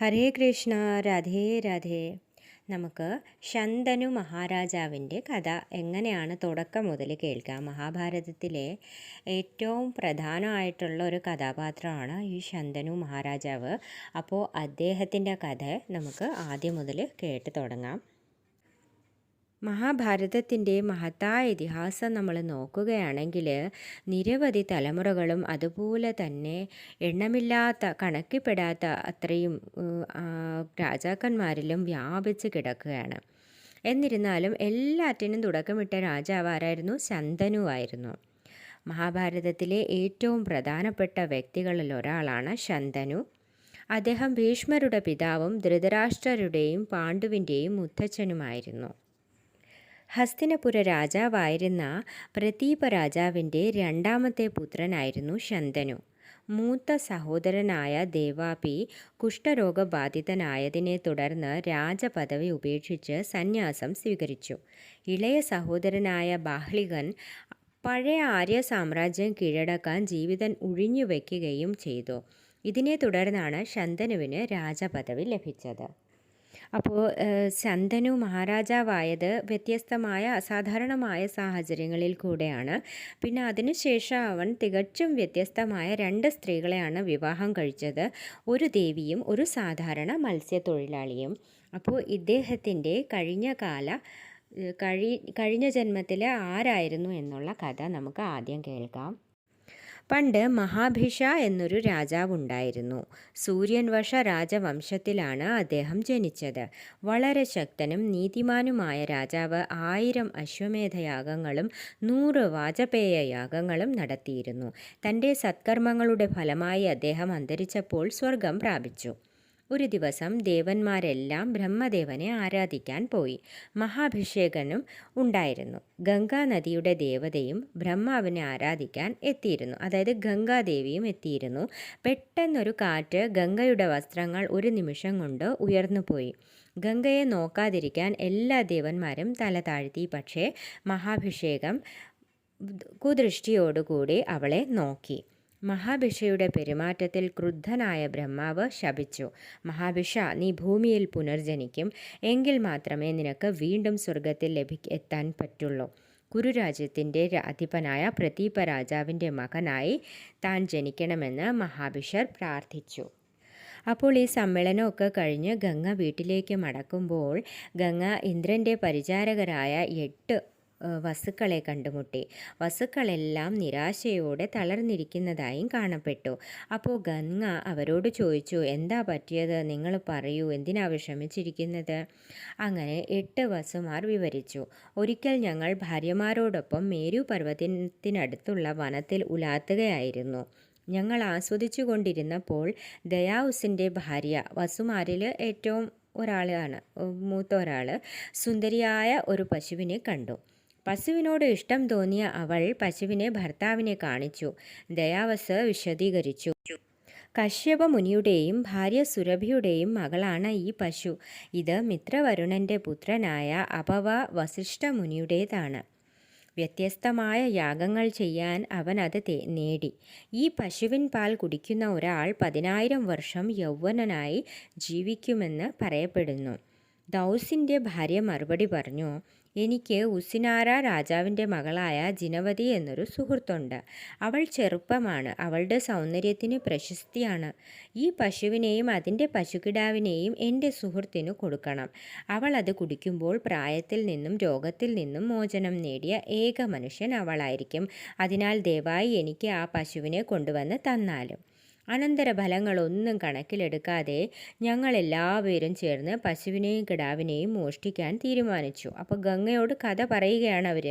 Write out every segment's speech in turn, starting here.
ഹരേ കൃഷ്ണ രാധേ രാധേ. നമുക്ക് ശന്തനു മഹാരാജാവിന്റെ കഥ എങ്ങനെയാണ് തുടക്കം മുതൽ കേൾക്കാം മഹാഭാരതത്തിലെ ഏറ്റവും പ്രധാനമായിട്ടുള്ള ഒരു കഥാപാത്രമാണ് ഈ ശന്തനു മഹാരാജാവ്. അപ്പോൾ അദ്ദേഹത്തിന്റെ കഥ നമുക്ക് ആദ്യം മുതൽ കേട്ട് തുടങ്ങാം. മഹാഭാരതത്തിന്റെ മഹത്തായ ഇതിഹാസം നമ്മൾ നോക്കുകയാണെങ്കിൽ നിരവധി തലമുറകളും അതുപോലെ തന്നെ എണ്ണമില്ലാത്ത കണക്കിപ്പെടാത്ത അത്രയും രാജാക്കന്മാരിലും വ്യാപിച്ച് കിടക്കുകയാണ്. എന്നിരുന്നാലും എല്ലാറ്റിനും തുടക്കമിട്ട രാജാവ് ആരായിരുന്നു? ശന്തനു ആയിരുന്നു. മഹാഭാരതത്തിലെ ഏറ്റവും പ്രധാനപ്പെട്ട വ്യക്തികളിൽ ഒരാളാണ് ശന്തനു. അദ്ദേഹം ഭീഷ്മരുടെ പിതാവും ധൃതരാഷ്ട്രരുടെയും പാണ്ഡുവിന്റെയും മുത്തച്ഛനുമായിരുന്നു. ഹസ്തിനപുര രാജാവായിരുന്ന പ്രതീപ രാജാവിന്റെ രണ്ടാമത്തെ പുത്രനായിരുന്നു ശന്തനു. മൂത്ത സഹോദരനായ ദേവാപി കുഷ്ഠരോഗബാധിതനായതിനെ തുടർന്ന് രാജപദവി ഉപേക്ഷിച്ച് സന്യാസം സ്വീകരിച്ചു. ഇളയ സഹോദരനായ ബാഹ്ലികൻ പഴയ ആര്യ സാമ്രാജ്യം കീഴടക്കാൻ ജീവിതം ഒഴിഞ്ഞുവെക്കുകയും ചെയ്തു. ഇതിനെ തുടർന്നാണ് ശന്തനുവിന് രാജപദവി ലഭിച്ചത്. അപ്പോൾ ശന്തനു മഹാരാജാവായത് വ്യത്യസ്തമായ അസാധാരണമായ സാഹചര്യങ്ങളിൽ കൂടെയാണ്. പിന്നെ അതിനുശേഷം അവൻ തികച്ചും വ്യത്യസ്തമായ രണ്ട് സ്ത്രീകളെയാണ് വിവാഹം കഴിച്ചത്. ഒരു ദേവിയും ഒരു സാധാരണ മത്സ്യത്തൊഴിലാളിയും. അപ്പോൾ ഇദ്ദേഹത്തിന്റെ കഴിഞ്ഞ കാല കഴി കഴിഞ്ഞ ജന്മത്തിലെ ആരായിരുന്നു എന്നുള്ള കഥ നമുക്ക് ആദ്യം കേൾക്കാം. പണ്ട് മഹാഭിഷ എന്നൊരു രാജാവുണ്ടായിരുന്നു. സൂര്യൻവശ രാജവംശത്തിലാണ് അദ്ദേഹം ജനിച്ചത്. വളരെ ശക്തനും നീതിമാനുമായ രാജാവ് ആയിരം അശ്വമേധയാഗങ്ങളും നൂറ് വാജപേയ യാഗങ്ങളും നടത്തിയിരുന്നു. തന്റെ സത്കർമ്മങ്ങളുടെ ഫലമായി അദ്ദേഹം അന്തരിച്ചപ്പോൾ സ്വർഗം പ്രാപിച്ചു. ഒരു ദിവസം ദേവന്മാരെല്ലാം ബ്രഹ്മദേവനെ ആരാധിക്കാൻ പോയി. മഹാഭിഷേകനും ഉണ്ടായിരുന്നു. ഗംഗാനദിയുടെ ദേവതയും ബ്രഹ്മാവിനെ ആരാധിക്കാൻ എത്തിയിരുന്നു. അതായത് ഗംഗാദേവിയും എത്തിയിരുന്നു. പെട്ടെന്നൊരു കാറ്റ് ഗംഗയുടെ വസ്ത്രങ്ങൾ ഒരു നിമിഷം കൊണ്ട് ഉയർന്നു പോയി. ഗംഗയെ നോക്കാതിരിക്കാൻ എല്ലാ ദേവന്മാരും തല താഴ്ത്തി. പക്ഷേ മഹാഭിഷേകം കുദൃഷ്ടിയോടുകൂടി അവളെ നോക്കി. മഹാഭിഷയുടെ പെരുമാറ്റത്തിൽ ക്രുദ്ധനായ ബ്രഹ്മാവ് ശപിച്ചു. മഹാഭിഷ നീ ഭൂമിയിൽ പുനർജനിക്കും എങ്കിൽ മാത്രമേ നിനക്ക് വീണ്ടും സ്വർഗത്തിൽ ലഭി എത്താൻ പറ്റുള്ളൂ. കുരുരാജ്യത്തിന്റെ അധിപനായ പ്രതീപ രാജാവിന്റെ മകനായി താൻ ജനിക്കണമെന്ന് മഹാഭിഷർ പ്രാർത്ഥിച്ചു. അപ്പോൾ ഈ സമ്മേളനമൊക്കെ കഴിഞ്ഞ് ഗംഗ വീട്ടിലേക്ക് മടക്കുമ്പോൾ ഗംഗ ഇന്ദ്രന്റെ പരിചാരകരായ എട്ട് വസുക്കളെ കണ്ടുമുട്ടി. വസുക്കളെല്ലാം നിരാശയോടെ തളർന്നിരിക്കുന്നതായും കാണപ്പെട്ടു. അപ്പോൾ ഗംഗ അവരോട് ചോദിച്ചു എന്താ പറ്റിയത്? നിങ്ങൾ പറയൂ എന്തിനാ വിഷമിച്ചിരിക്കുന്നത് അങ്ങനെ എട്ട് വസുമാർ വിവരിച്ചു. ഒരിക്കൽ ഞങ്ങൾ ഭാര്യമാരോടൊപ്പം മേരു പർവതത്തിനടുത്തുള്ള വനത്തിൽ ഉലാത്തുകയായിരുന്നു. ഞങ്ങൾ ആസ്വദിച്ചു കൊണ്ടിരുന്നപ്പോൾ ദയാവുസിന്റെ ഭാര്യ വസുമാരിൽ ഏറ്റവും ഒരാളാണ് മൂത്ത ഒരാൾ സുന്ദരിയായ ഒരു പശുവിനെ കണ്ടു. പശുവിനോട് ഇഷ്ടം തോന്നിയ അവൾ പശുവിനെ ഭർത്താവിനെ കാണിച്ചു. ദയാവസ് വിശദീകരിച്ചു. കശ്യപ മുനിയുടെയും ഭാര്യ സുരഭിയുടെയും മകളാണ് ഈ പശു. ഇത് മിത്രവരുണന്റെ പുത്രനായ അപവ വസിഷ്ഠ മുനിയുടേതാണ് വ്യത്യസ്തമായ യാഗങ്ങൾ ചെയ്യാൻ അവൻ അത് നേടി. ഈ പശുവിൻ പാൽ കുടിക്കുന്ന ഒരാൾ പതിനായിരം വർഷം യൗവനനായി ജീവിക്കുമെന്ന് പറയപ്പെടുന്നു. ദൗസിന്റെ ഭാര്യ മറുപടി പറഞ്ഞു എനിക്ക് ഉസിനാര രാജാവിന്റെ മകളായ ജിനവതി എന്നൊരു സുഹൃത്തുണ്ട്. അവൾ ചെറുപ്പമാണ്. അവളുടെ സൗന്ദര്യത്തിന് പ്രശസ്തിയാണ്. ഈ പശുവിനെയും അതിന്റെ പശുക്കിടാവിനെയും എന്റെ സുഹൃത്തിന് കൊടുക്കണം. അവൾ അത് കുടിക്കുമ്പോൾ പ്രായത്തിൽ നിന്നും രോഗത്തിൽ നിന്നും മോചനം നേടിയ ഏക മനുഷ്യൻ അവളായിരിക്കും. അതിനാൽ ദയവായി എനിക്ക് ആ പശുവിനെ കൊണ്ടുവന്ന് തന്നാലും. അനന്തരഫലങ്ങളൊന്നും കണക്കിലെടുക്കാതെ ഞങ്ങളെല്ലാവരും ചേർന്ന് പശുവിനെയും കിടാവിനെയും മോഷ്ടിക്കാൻ തീരുമാനിച്ചു. അപ്പോൾ ഗംഗയോട് കഥ പറയുകയാണ് അവർ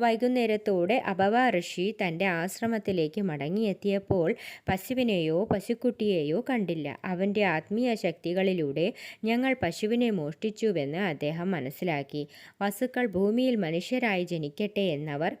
വൈകുന്നേരത്തോടെ അപവ ഋഷി തന്റെ ആശ്രമത്തിലേക്ക് മടങ്ങിയെത്തിയപ്പോൾ പശുവിനെയോ പശുക്കുട്ടിയെയോ കണ്ടില്ല. അവന്റെ ആത്മീയ ശക്തികളിലൂടെ ഞങ്ങൾ പശുവിനെ മോഷ്ടിച്ചുവെന്ന് അദ്ദേഹം മനസ്സിലാക്കി. വസുക്കൾ ഭൂമിയിൽ മനുഷ്യരായി ജനിക്കട്ടെ എന്നവർ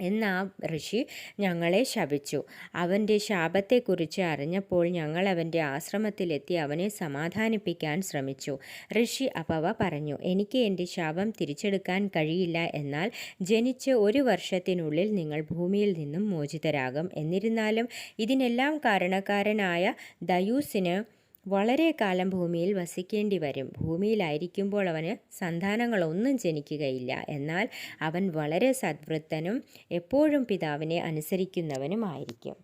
എന്ന ഋഷി ഞങ്ങളെ ശപിച്ചു. അവന്റെ ശാപത്തെക്കുറിച്ച് അറിഞ്ഞപ്പോൾ ഞങ്ങൾ അവന്റെ ആശ്രമത്തിലെത്തി അവനെ സമാധാനിപ്പിക്കാൻ ശ്രമിച്ചു. ഋഷി അപവ പറഞ്ഞു എനിക്ക് എന്റെ ശാപം തിരിച്ചെടുക്കാൻ കഴിയില്ല. എന്നാൽ ജനിച്ച് ഒരു വർഷത്തിനുള്ളിൽ നിങ്ങൾ ഭൂമിയിൽ നിന്നും മോചിതരാകും. എന്നിരുന്നാലും ഇതിനെല്ലാം കാരണക്കാരനായ ദയൂസിന് വളരെ കാലം ഭൂമിയിൽ വസിക്കേണ്ടി വരും. ഭൂമിയിലായിരിക്കുമ്പോൾ അവന് സന്താനങ്ങളൊന്നും ജനിക്കുകയില്ല. എന്നാൽ അവൻ വളരെ സദ്വൃത്തനും എപ്പോഴും പിതാവിനെ അനുസരിക്കുന്നവനുമായിരിക്കും.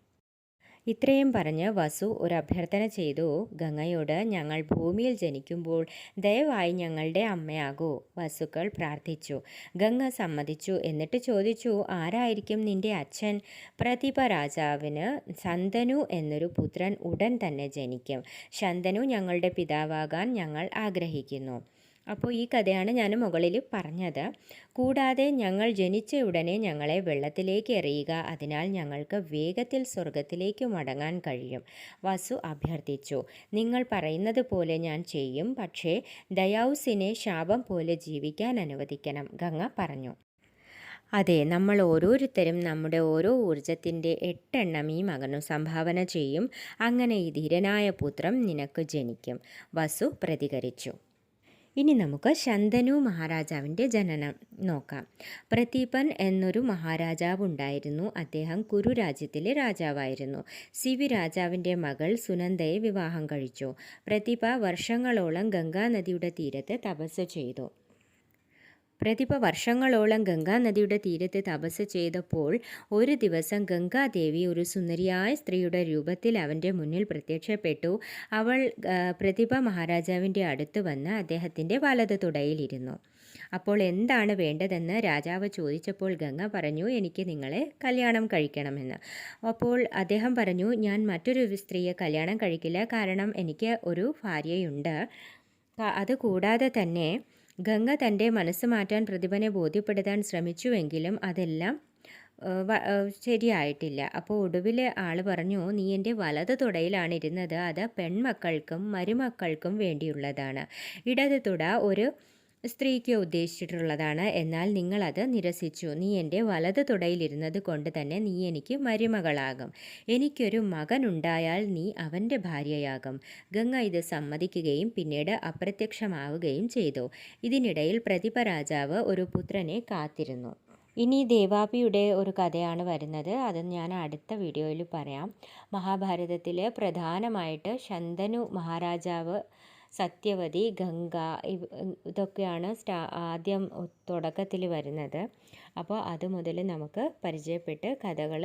ഇത്രയും പറഞ്ഞ് വസു ഒരു അഭ്യർത്ഥന ചെയ്തു. ഗംഗയോട് ഞങ്ങൾ ഭൂമിയിൽ ജനിക്കുമ്പോൾ ദയവായി ഞങ്ങളുടെ അമ്മയാകൂ. വസുക്കൾ പ്രാർത്ഥിച്ചു. ഗംഗ സമ്മതിച്ചു. എന്നിട്ട് ചോദിച്ചു ആരായിരിക്കും നിന്റെ അച്ഛൻ? പ്രതിഭ രാജാവിന് ശന്തനു എന്നൊരു പുത്രൻ ഉടൻ തന്നെ ജനിക്കും. ശന്തനു ഞങ്ങളുടെ പിതാവാകാൻ ഞങ്ങൾ ആഗ്രഹിക്കുന്നു. അപ്പോൾ ഈ കഥയാണ് ഞാൻ മുകളിൽ പറഞ്ഞത്. കൂടാതെ ഞങ്ങൾ ജനിച്ച ഉടനെ ഞങ്ങളെ വെള്ളത്തിലേക്ക് എറിയുക. അതിനാൽ ഞങ്ങൾക്ക് വേഗത്തിൽ സ്വർഗത്തിലേക്ക് മടങ്ങാൻ കഴിയും. വസു അഭ്യർത്ഥിച്ചു. നിങ്ങൾ പറയുന്നത് പോലെ ഞാൻ ചെയ്യും. പക്ഷേ ദയാവുസിനെ ശാപം പോലെ ജീവിക്കാൻ അനുവദിക്കണം. ഗംഗ പറഞ്ഞു. അതെ നമ്മൾ ഓരോരുത്തരും നമ്മുടെ ഓരോ ഊർജത്തിന്റെ എട്ടെണ്ണം ഈ മകനു സംഭാവന ചെയ്യും. അങ്ങനെ ഈ ധീരനായ പുത്രം നിനക്ക് ജനിക്കും. വസു പ്രതികരിച്ചു. ഇനി നമുക്ക് ശന്തനു മഹാരാജാവിന്റെ ജനനം നോക്കാം. പ്രതീപൻ എന്നൊരു മഹാരാജാവ് ഉണ്ടായിരുന്നു അദ്ദേഹം കുരു രാജ്യത്തിലെ രാജാവായിരുന്നു. സിവി രാജാവിന്റെ മകൾ സുനന്ദയെ വിവാഹം കഴിച്ചു. പ്രതിഭ വർഷങ്ങളോളം ഗംഗാനദിയുടെ തീരത്ത് തപസ് ചെയ്തു. പ്രതിഭ വർഷങ്ങളോളം ഗംഗാനദിയുടെ തീരത്ത് തപസ് ചെയ്തപ്പോൾ ഒരു ദിവസം ഗംഗാദേവി ഒരു സുന്ദരിയായ സ്ത്രീയുടെ രൂപത്തിൽ അവന്റെ മുന്നിൽ പ്രത്യക്ഷപ്പെട്ടു. അവൾ പ്രതിഭ മഹാരാജാവിന്റെ അടുത്ത് വന്ന് അദ്ദേഹത്തിന്റെ വലത് തുടയിലിരുന്നു. അപ്പോൾ എന്താണ് വേണ്ടതെന്ന് രാജാവ് ചോദിച്ചപ്പോൾ ഗംഗ പറഞ്ഞു എനിക്ക് നിങ്ങളെ കല്യാണം കഴിക്കണമെന്ന്. അപ്പോൾ അദ്ദേഹം പറഞ്ഞു ഞാൻ മറ്റൊരു സ്ത്രീയെ കല്യാണം കഴിക്കില്ല കാരണം എനിക്ക് ഒരു ഭാര്യയുണ്ട്. അതുകൂടാതെ തന്നെ ഗംഗ തന്റെ മനസ്സ് മാറ്റാൻ പ്രതിഭനെ ബോധ്യപ്പെടുത്താൻ ശ്രമിച്ചുവെങ്കിലും അതെല്ലാം ശരിയായിട്ടില്ല. അപ്പോൾ ഒടുവിൽ ആൾ പറഞ്ഞു നീ എന്റെ വലത് തുടയിലാണ് ഇരുന്നത്. അത് പെൺമക്കൾക്കും മരുമക്കൾക്കും വേണ്ടിയുള്ളതാണ്. ഇടത് തുട ഒരു സ്ത്രീക്ക് ഉദ്ദേശിച്ചിട്ടുള്ളതാണ്. എന്നാൽ നിങ്ങളത് നിരസിച്ചു. നീ എന്റെ വലത് തുടയിലിരുന്നത് കൊണ്ട് തന്നെ നീ എനിക്ക് മരുമകളാകും. എനിക്കൊരു മകനുണ്ടായാൽ നീ അവന്റെ ഭാര്യയാകും. ഗംഗ ഇത് സമ്മതിക്കുകയും പിന്നീട് അപ്രത്യക്ഷമാവുകയും ചെയ്തു. ഇതിനിടയിൽ പ്രതിഭ രാജാവ് ഒരു പുത്രനെ കാത്തിരുന്നു. ഇനി ദേവാപിയുടെ ഒരു കഥയാണ് വരുന്നത്. അത് ഞാൻ അടുത്ത വീഡിയോയിൽ പറയാം. മഹാഭാരതത്തിൽ പ്രധാനമായിട്ട് ശന്തനു മഹാരാജാവ് സത്യവതി ഗംഗ ഇതൊക്കെയാണ് സ്റ്റാ ആദ്യം തുടക്കത്തിൽ വരുന്നത്. അപ്പോൾ അത് മുതൽ നമുക്ക് പരിചയപ്പെട്ട് കഥകൾ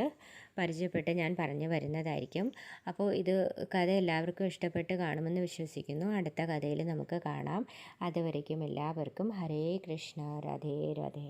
പരിചയപ്പെട്ട് ഞാൻ പറഞ്ഞു വരുന്നതായിരിക്കും. അപ്പോൾ ഇത് കഥ എല്ലാവർക്കും ഇഷ്ടപ്പെട്ട് കാണുമെന്ന് വിശ്വസിക്കുന്നു. അടുത്ത കഥയിൽ നമുക്ക് കാണാം. അതുവരയ്ക്കും എല്ലാവർക്കും ഹരേ കൃഷ്ണ രാധേ രാധേ.